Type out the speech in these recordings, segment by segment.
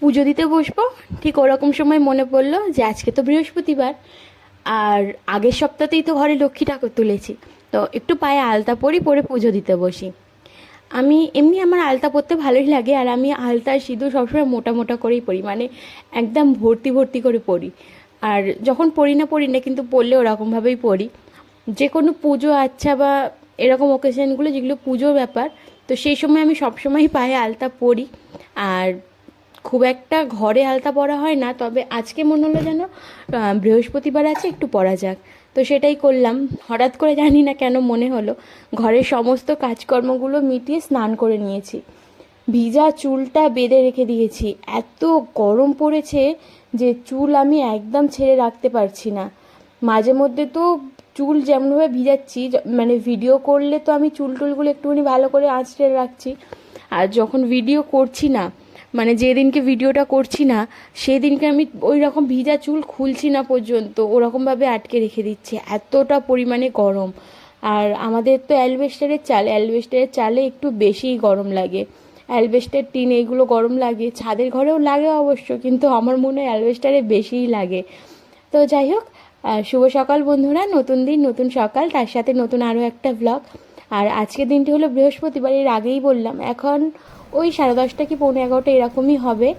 পুজো দিতে বসবো। ঠিক ওরকম সময় মনে পড়ল যে আজকে তো বৃহস্পতিবার, আর আগের সপ্তাহতেই তো ঘরে লক্ষ্মী ঠাকুর তুলেছি। তো একটু পায়ে আলতা পরি পরে পুজো দিতে বসি। আমি এমনি আমার আলতা পরতে ভালোই লাগে, আর আমি আলতা সিঁদুর সবসময় মোটা মোটা করেই পরি মানে একদম ভর্তি ভর্তি করে পরি। আর যখন পড়ি না পড়ি না, কিন্তু পড়লে ওরকমভাবেই পড়ি যে কোনো পুজো আচ্ছা বা এরকম ওকেশনগুলো যেগুলো পুজোর ব্যাপার, তো সেই সময় আমি সবসময়ই পায়ে আলতা পরি। আর খুব একটা ঘরে আলতা পরা হয় না, তবে আজকে মনে হলো যেন বৃহস্পতিবার আছে, একটু পরা যাক। তো সেটাই করলাম। হঠাৎ করে জানি না কেন মনে হলো, ঘরের সমস্ত কাজকর্মগুলো মিটিয়ে স্নান করে নিয়েছি। ভিজা চুলটা বেঁধে রেখে দিয়েছি। এত গরম পড়েছে যে চুল আমি একদম ছেড়ে রাখতে পারছি না। মাঝে মধ্যে তো চুল যেমনভাবে ভিজাচ্ছি মানে ভিডিও করলে তো আমি চুল টুলগুলো একটুখানি ভালো করে আঁচড়ে রাখছি। আর যখন ভিডিও করছি না মানে যেদিনকে ভিডিওটা করছি না, সেদিনকে আমি ওই রকম ভিজা চুল খুলছি না পর্যন্ত, ওরকমভাবে আটকে রেখে দিচ্ছি। এতটা পরিমাণে গরম। আর আমাদের তো অ্যালবেস্টারের চাল, অ্যালবেস্টারের চালে একটু বেশিই গরম লাগে। অ্যালবেস্টার টিন এইগুলো গরম লাগে। ছাদের ঘরেও লাগে অবশ্য, কিন্তু আমার মনে হয় অ্যালবেস্টারে বেশিই লাগে। তো যাই হোক শুভ সকাল বন্ধুরা, নতুন দিন, নতুন সকাল, তার সাথে নতুন আরও একটা ব্লগ আর আজকের দিনটি হলো বৃহস্পতিবার, এর আগেই বললাম। এখন ওই সাড়ে দশটা কি পৌনে এগারোটা এরকমই হবে।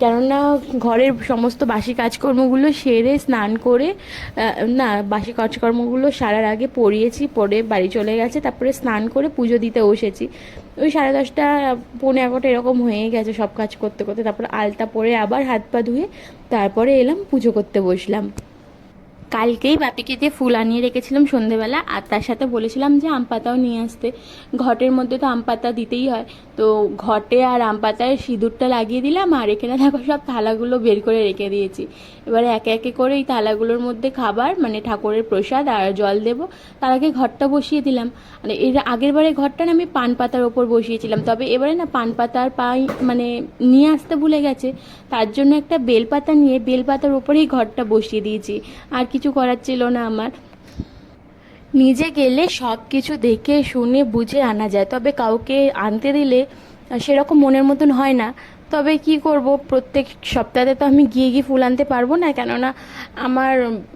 কেননা ঘরের সমস্ত বাসি কাজকর্মগুলো সেরে স্নান করে না, বাসি কাজকর্মগুলো সারার আগে পড়িয়েছি, পরে বাড়ি চলে গেছে, তারপরে স্নান করে পুজো দিতে বসেছি। ওই সাড়ে দশটা, পৌনে এগারোটা এরকম হয়ে গেছে সব কাজ করতে করতে। তারপরে আলতা পরে আবার হাত পা ধুয়ে তারপরে এলাম, পুজো করতে বসলাম। কালকেই বাপিকে দিয়ে ফুল আনিয়ে রেখেছিলাম সন্ধেবেলা, আর তার সাথে বলেছিলাম যে আম পাতাও নিয়ে আসতে। ঘটের মধ্যে তো আম পাতা দিতেই হয়। তো ঘটে আর আম পাতায় সিঁদুরটা লাগিয়ে দিলাম, আর এখানে দেখো সব থালাগুলো বের করে রেখে দিয়েছি। এবারে একে একে করে এই থালাগুলোর মধ্যে খাবার মানে ঠাকুরের প্রসাদ আর জল দেবো। তার আগে ঘরটা বসিয়ে দিলাম। মানে এর আগের বারে ঘরটা না আমি পান পাতার ওপর বসিয়েছিলাম, তবে এবারে না পান পাতার পাই মানে নিয়ে আসতে ভুলে গেছে। তার জন্য একটা বেলপাতা নিয়ে বেলপাতার ওপরেই ঘরটা বসিয়ে দিয়েছি। আর কিছু করার ছিল না আমার। নিজে গেলে সব কিছু দেখে, শুনে, বুঝে আনা যায়। তবে কাউকে আনতে দিলে সেরকম মনের মতন হয় না। তবে কি করব? প্রত্যেক সপ্তাহে তো আমি গিয়ে গিয়ে ফুল আনতে পারব না, কেননা আমার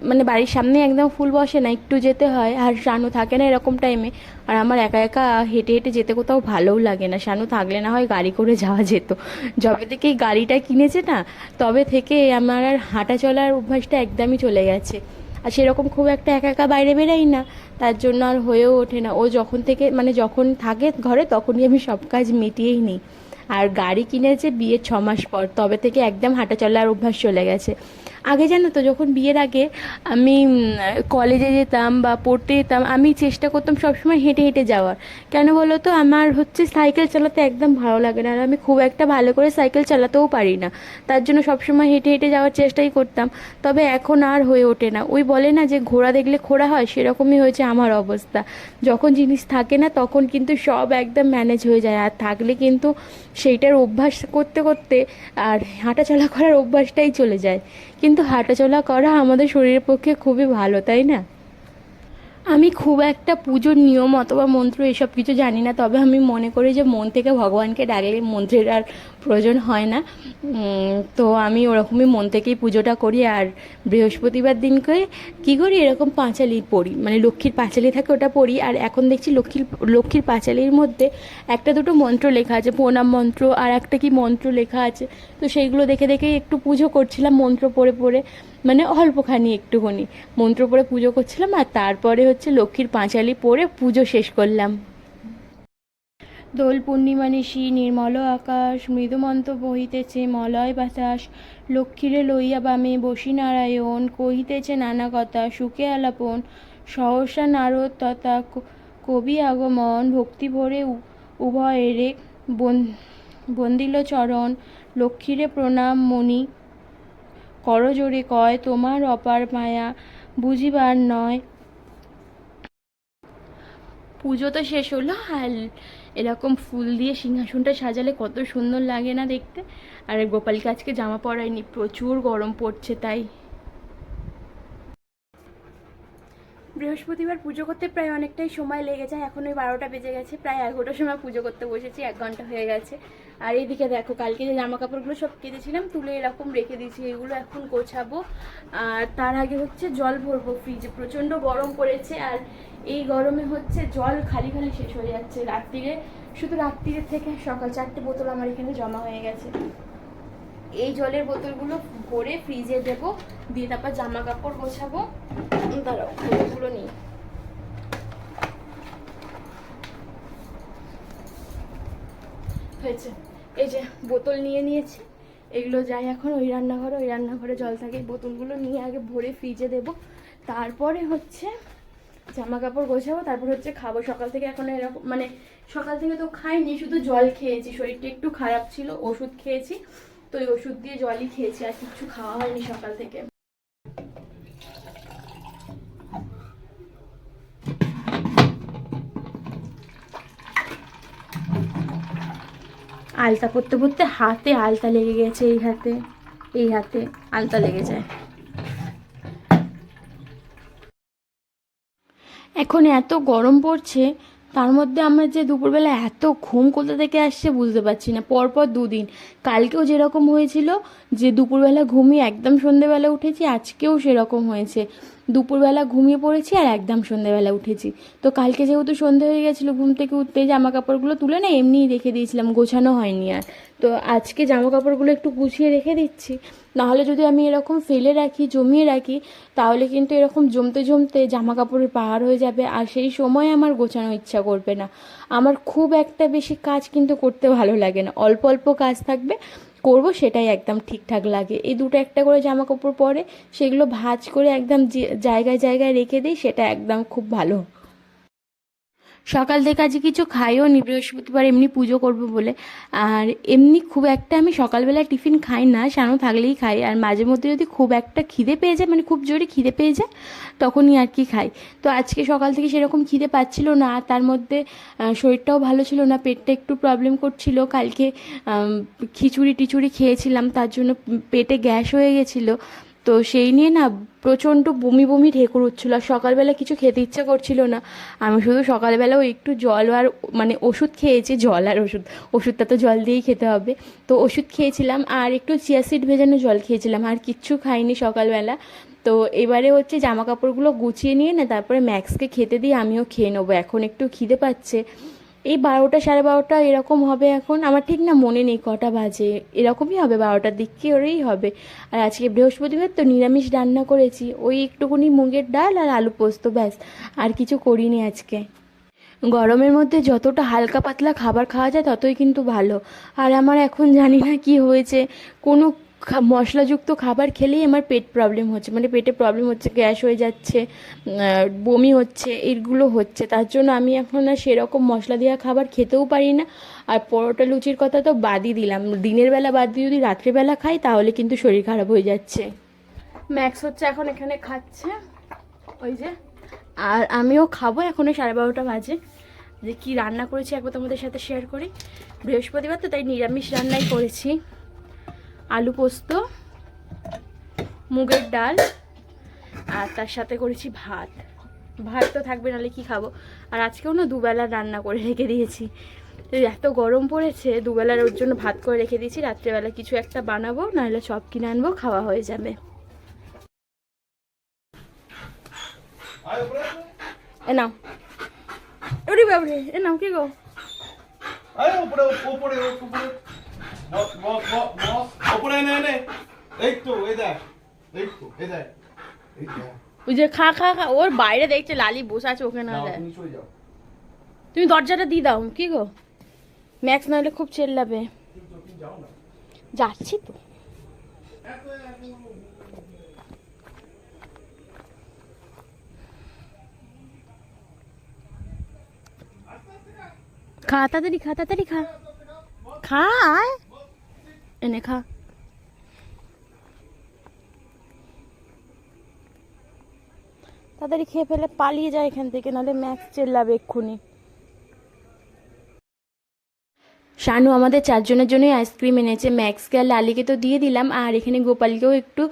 মানে বাড়ির সামনে একদম ফুল বসে না, একটু যেতে হয়। আর শানু থাকে না এরকম টাইমে আর আমার একা একা হেঁটে হেঁটে যেতে কোথাও ভালোও লাগে না। শানু থাকলে না হয় গাড়ি করে যাওয়া যেত। যবে থেকে এই গাড়িটা কিনেছে না, তবে থেকে আমার আর হাঁটা চলার অভ্যাসটা একদমই চলে গেছে। আর সেরকম খুব একটা একা একা বাইরে বেরাই না। তার জন্য আর হয়েও ওঠে না। ও যখন থেকে মানে যখন থাকে ঘরে, তখনই আমি সব কাজ মিটিয়েই নিই। আর গাড়ি কিনেছে বিয়ের ছ মাস পর, তবে থেকে একদম হাঁটা চলার অভ্যাস চলে গেছে। আগে জানো তো, যখন বিয়ের আগে আমি কলেজে যেতাম বা পড়তে যেতাম, আমি চেষ্টা করতাম সবসময় হেঁটে হেঁটে যাওয়ার। কেন বলো তো, আমার হচ্ছে সাইকেল চালাতে একদম ভালো লাগে না, আর আমি খুব একটা ভালো করে সাইকেল চালাতেও পারি না। তার জন্য সবসময় হেঁটে হেঁটে যাওয়ার চেষ্টাই করতাম। তবে এখন আর হয়ে ওঠে না। ওই বলে না যে, ঘোড়া দেখলে খোড়া হয়, সেরকমই হয়েছে আমার অবস্থা। যখন জিনিস থাকে না, তখন কিন্তু সব একদম ম্যানেজ হয়ে যায়। আর থাকলে কিন্তু সেইটার অভ্যাস করতে করতে আর হাঁটাচলা করার অভ্যাসটাই চলে যায়। কিন্তু হাঁটাচলা করা আমাদের শরীরের পক্ষে খুবই ভালো তাই না? আমি খুব একটা পুজোর নিয়ম অথবা মন্ত্র এসব কিছু জানি না, তবে আমি মনে করি যে মন থেকে ভগবানকে ডাকলে মন্ত্রের আর প্রয়োজন হয় না। তো আমি ওরকমই মন থেকেই পুজোটা করি আর বৃহস্পতিবার দিনকে কী করি, এরকম পাঁচালি পড়ি মানে লক্ষ্মীর পাঁচালি থাকে ওটা পড়ি আর এখন দেখছি লক্ষ্মীর লক্ষ্মীর পাঁচালির মধ্যে একটা দুটো মন্ত্র লেখা আছে, প্রণাম মন্ত্র আর একটা কি মন্ত্র লেখা আছে। তো সেইগুলো দেখে দেখে একটু পুজো করছিলাম মন্ত্র পড়ে পড়ে। মানে অল্পখানি একটুখানি। মন্ত্র পড়ে পুজো করছিলাম আর তারপরে হচ্ছে লক্ষ্মীর পাঁচালি পড়ে পুজো শেষ করলাম। দোল পূর্ণিমা নিশি, নির্মল আকাশ মৃদুমন্ত বহিতেছে মলয় বাতাস, লক্ষ্মীরে লইয়া বামে বসি নারায়ণ, কহিতেছে নানা কথা, সুখে আলাপন, সহসা নারদ তথা কবি আগমন, ভক্তি ভরে উভয়েরে বন- বন্দিল চরণ, লক্ষ্মীরে প্রণাম মণি করজোড়ে কয় তোমার অপার মায়া, বুঝিবার নয়। পুজো তো শেষ হলো আর এরকম ফুল দিয়ে সিংহাসনটা সাজালে কত সুন্দর লাগে না দেখতে। আর গোপালকে আজকে জামা পরায়নি প্রচুর গরম পড়ছে তাই। বৃহস্পতিবার পুজো করতে প্রায় অনেকটাই সময় লেগে যায়, এখন ওই বারোটা বেজে গেছে, প্রায় এগারোটার সময় পুজো করতে বসেছি, এক ঘণ্টা হয়ে গেছে। আর এইদিকে দেখো, কালকে যে জামা কাপড়গুলো সব কেটেছিলাম, তুলে এরকম রেখে দিয়েছি, এগুলো এখন গোছাবো। আর তার আগে হচ্ছে জল ভরবো ফ্রিজে প্রচণ্ড গরম পড়েছে আর এই গরমে হচ্ছে জল খালি খালি শেষ হয়ে যাচ্ছে রাত্রিরে। শুধু রাত্রিরের থেকে সকাল চারটে বোতল আমার এখানে জমা হয়ে গেছে। এই জলের বোতলগুলো ভরে ফ্রিজে দেবো, দিয়ে তারপর জামা কাপড় গোছাবো দাঁড়াও, বোতলগুলো নিই হয়েছে। যে বোতল নিয়ে নিয়েছি, এগুলো যাই এখন ওই রান্নাঘরে ওই রান্নাঘরে জল থাকে বোতলগুলো নিয়ে আগে ভরে ফ্রিজে দেব। তারপরে হচ্ছে জামা কাপড় গোছাবো, তারপর হচ্ছে খাব। সকাল থেকে এখন এরকম মানে সকাল থেকে তো খাইনি, শুধু জল খেয়েছি। শরীরটা একটু খারাপ ছিল, ওষুধ খেয়েছি। তো ওই ওষুধ দিয়ে জলই খেয়েছি, আর কিছু খাওয়া হয়নি সকাল থেকে। আলতা পরতে পরতে হাতে আলতা লেগে গেছে এই হাতে এই হাতে আলতা লেগে যায়। এখন এত গরম পড়ছে, তার মধ্যে আমার যে দুপুরবেলা এত ঘুম কোথা থেকে আসছে বুঝতে পারছি না, পরপর দুদিন। কালকেও যেরকম হয়েছিল যে দুপুরবেলা ঘুমিয়ে একদম সন্ধেবেলা উঠেছি, আজকেও সেরকম হয়েছে। দুপুরবেলা ঘুমিয়ে পড়েছি আর একদম সন্ধেবেলা উঠেছি। তো কালকে যেহেতু সন্ধে হয়ে গেছিল, ঘুম থেকে উঠতে জামা কাপড়গুলো তুলে না এমনিই রেখে দিয়েছিলাম, গোছানো হয়নি আর। তো আজকে জামা কাপড়গুলো একটু গুছিয়ে রেখে দিচ্ছি। নাহলে যদি আমি এরকম ফেলে রাখি, জমিয়ে রাখি, তাহলে কিন্তু এরকম জমতে জমতে জামা কাপড়ের পাহাড় হয়ে যাবে আর সেই সময় আমার গোছানো ইচ্ছা করবে না। আমার খুব একটা বেশি কাজ কিন্তু করতে ভালো লাগে না। অল্প অল্প কাজ থাকবে করব সেটাই একদম ঠিকঠাক লাগে। এই দুটো একটা করে জামা কাপড় পরে সেগুলো ভাজ করে একদম জায়গায় জায়গায় রেখে দিই সেটা একদম খুব ভালো। সকাল থেকে আজকে কিছু খাইও নি, বৃহস্পতিবার এমনি পুজো করব বলে। আর এমনি খুব একটা আমি সকালবেলা টিফিন খাই না, সানো থাকলেই খাই। আর মাঝে মধ্যে যদি খুব একটা খিদে পেয়ে যায় মানে খুব জোরে খিদে পেয়ে যায়, তখনই আর কি খাই। তো আজকে সকাল থেকে সেরকম খিদে পাচ্ছিল না, আর তার মধ্যে শরীরটাও ভালো ছিল না, পেটটা একটু প্রবলেম করছিল। কালকে খিচুড়ি টিচুড়ি খেয়েছিলাম, তার জন্য পেটে গ্যাস হয়ে গেছিল। তো সেই নিয়ে না প্রচণ্ড বমি বমি ঢেকুর উঠছিল। আর সকালবেলা কিছু খেতে ইচ্ছা করছিল না। আমি শুধু সকালবেলা ওই একটু জল আর মানে ওষুধ খেয়েছি, জল আর ওষুধ। ওষুধটা তো জল দিয়েই খেতে হবে। তো ওষুধ খেয়েছিলাম আর একটু চিয়াসিড ভেজানো জল খেয়েছিলাম। আর কিচ্ছু খাইনি সকালবেলা। তো এবারে হচ্ছে জামা কাপড়গুলো গুছিয়ে নিয়ে না তারপরে ম্যাক্সকে খেতে দিয়ে আমিও খেয়ে নেব। এখন একটু খিদে পাচ্ছে। এই বারোটা সাড়ে বারোটা এরকম হবে এখন। আমার ঠিক না মনে নেই কটা বাজে। এরকমই হবে, বারোটার দিক করেই হবে। আর আজকে বৃহস্পতিবার তো নিরামিষ রান্না করেছি। ওই একটুকুনি মুগের ডাল আর আলু পোস্ত, ব্যাস। আর কিছু করিনি আজকে। গরমের মধ্যে যতটা হালকা পাতলা খাবার খাওয়া যায় ততই কিন্তু ভালো। আর আমার এখন জানি না কি হয়েছে। কোনো মশলাযুক্ত খাবার খেলেই আমার পেট প্রবলেম হচ্ছে। মানে পেটে প্রবলেম হচ্ছে, গ্যাস হয়ে যাচ্ছে বমি হচ্ছে এগুলো হচ্ছে। তার জন্য আমি এখন আর সেরকম মশলা দেওয়া খাবার খেতেও পারি না। আর পরোটা লুচির কথা তো বাদই দিলাম। দিনের বেলা বাদ দিয়ে যদি রাত্রিবেলা খাই, তাহলে কিন্তু শরীর খারাপ হয়ে যাচ্ছে। ম্যাক্স হচ্ছে এখন এখানে খাচ্ছে। ওই যে, আর আমিও খাব এখন ওই সাড়ে বারোটা বাজে। যে কি রান্না করেছি একবার তোমাদের সাথে শেয়ার করি। বৃহস্পতিবার তো তাই নিরামিষ রান্নাই করেছি। আলু পোস্ত, মুগের ডাল, আর তার সাথে করেছি ভাত। ভাত তো থাকবে, নাহলে কি খাব? আর আজকেও না দুবেলা রান্না করে রেখে দিয়েছি। এত গরম পড়েছে, দুবেলার ওর জন্য ভাত করে রেখে দিয়েছি। রাত্রেবেলা কিছু একটা বানাবো, নাহলে সব কিনে আনব, খাওয়া হয়ে যাবে। এ নাও। ওরে বাবরে এ নাও, কি গো? উপরে উপরে উপরে। বস বস বস বস উপরে নে নে এই তো এই দেখ এই তো এই দেখ এই দেখ ওই যে খা খা খা ওর বাইরে দেখছে লালি বসে আছে ওকে না দেয় তুমি দরজাটা দিয়ে দাও কি গো? ম্যাক্স নাহলে খুব চেল্লাবে। না যাচ্ছি তো। খা তাড়াতাড়ি খা তাড়াতাড়ি খা। খা এনে খা। তাড়াতাড়ি খেয়ে ফেলে পালিয়ে যায় এখান থেকে নাহলে ম্যাক্স চেল্লাবে এক্ষুনি। শানু আমাদের চারজনের জন্যই আইসক্রিম এনেছে। ম্যাক্সকে আর লালিকে তো দিয়ে দিলাম, আর এখানে গোপালকেও একটু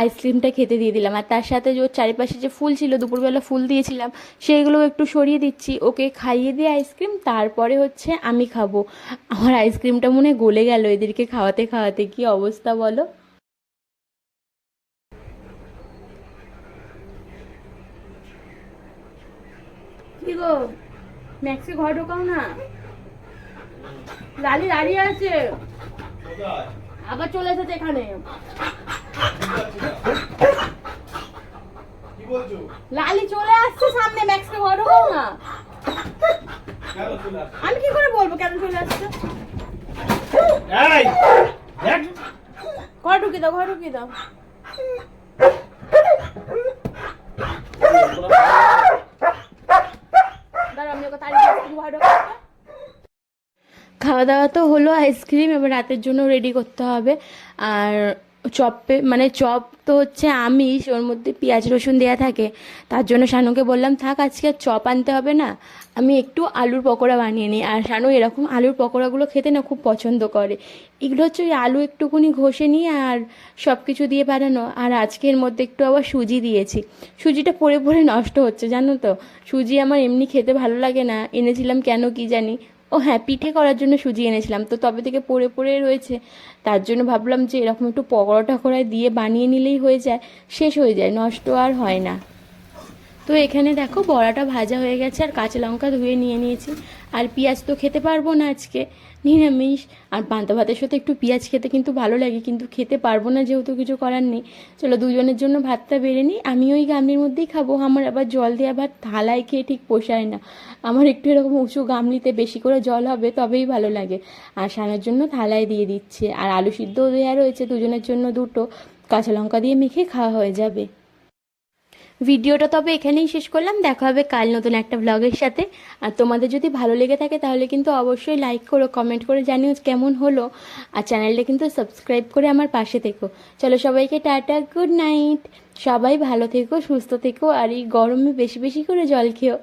আইসক্রিমটা খেতে দিয়ে দিলাম। আর তার সাথে ওর চারিপাশে যে ফুল ছিল, দুপুরবেলা ফুল দিয়েছিলাম সেইগুলো একটু সরিয়ে দিচ্ছি। ওকে খাইয়ে দিয়ে আইসক্রিম, তারপরে হচ্ছে আমি খাব। আমার আইসক্রিমটা মনে গলে গেল এদেরকে খাওয়াতে খাওয়াতে। কি অবস্থা বলো? কি গো? ম্যাক্সকে ঘর ঢোকাও না? লালি দাঁড়িয়ে আছে। আবার চলে এসেছে এখানে। লালি চলে আসছে সামনে ম্যাক্সকে ঘর না? আমি কি করে বলব কেন চলে আসছে? ঘর ঢুকিয়ে দাও ঘর ঢুকিয়ে দাও দাঁড়াও আমি ওকে তাড়িয়ে দিচ্ছি, তুমি ঘর ঢোকাও তো। খাওয়া দাওয়া তো হলো আইসক্রিম এবার রাতের জন্য রেডি করতে হবে। আর চপে মানে চপ তো হচ্ছে আমিষ, ওর মধ্যে পেঁয়াজ রসুন দেওয়া থাকে। তার জন্য শানুকে বললাম, থাক, আজকে চপ আনতে হবে না। আমি একটু আলুর পকোড়া বানিয়ে নিই। আর শানু এরকম আলুর পকোড়াগুলো খেতে না খুব পছন্দ করে। এগুলো হচ্ছে ওই আলু একটুকুনি ঘষে নিয়ে আর সব কিছু দিয়ে বানানো। আর আজকে এর মধ্যে একটু আবার সুজি দিয়েছি। সুজিটা পরে পরে নষ্ট হচ্ছে, জানো তো? সুজি আমার এমনি খেতে ভালো লাগে না। এনেছিলাম কেন কি জানি? ও হ্যাঁ পিঠে করার জন্য সুজি এনেছিলাম। তো তবে থেকে পড়ে পড়ে রয়েছে। তার জন্য ভাবলাম যে এরকম একটু পকোড়া করায় দিয়ে বানিয়ে নিলেই হয়ে যায়, শেষ হয়ে যায়, নষ্ট আর হয় না। তো এখানে দেখো বড়াটা ভাজা হয়ে গেছে, আর কাঁচা লঙ্কা ধুয়ে নিয়ে নিয়েছি। আর পেঁয়াজ তো খেতে পারব না আজকে। নিরামিষ আর পান্তা ভাতের সাথে একটু পেঁয়াজ খেতে কিন্তু ভালো লাগে, কিন্তু খেতে পারব না যেহেতু কিছু করার নেই। চলো দুজনের জন্য ভাতটা বেড়ে নিই। আমি ওই গামলির মধ্যেই খাব। আমার আবার জল দেওয়া ভাত থালায় খেয়ে ঠিক পোষায় না। আমার একটু এরকম উঁচু গামলিতে বেশি করে জল হবে, তবেই ভালো লাগে। আর সানার জন্য থালায় দিয়ে দিচ্ছে। আর আলু সিদ্ধও দেওয়া রয়েছে দুজনের জন্য দুটো। কাঁচা লঙ্কা দিয়ে মেখে খাওয়া হয়ে যাবে। ভিডিওটা তবে এখানেই শেষ করলাম। দেখা হবে কাল নতুন একটা ব্লগের সাথে। আর তোমাদের যদি ভালো লেগে থাকে তাহলে কিন্তু অবশ্যই লাইক করো কমেন্ট করে জানিও কেমন হলো। আর চ্যানেলটা কিন্তু সাবস্ক্রাইব করে আমার পাশে থেকো। চলো সবাইকে টাটা গুড নাইট সবাই ভালো থেকো, সুস্থ থেকো, আর এই গরমে বেশি বেশি করে জল খেও।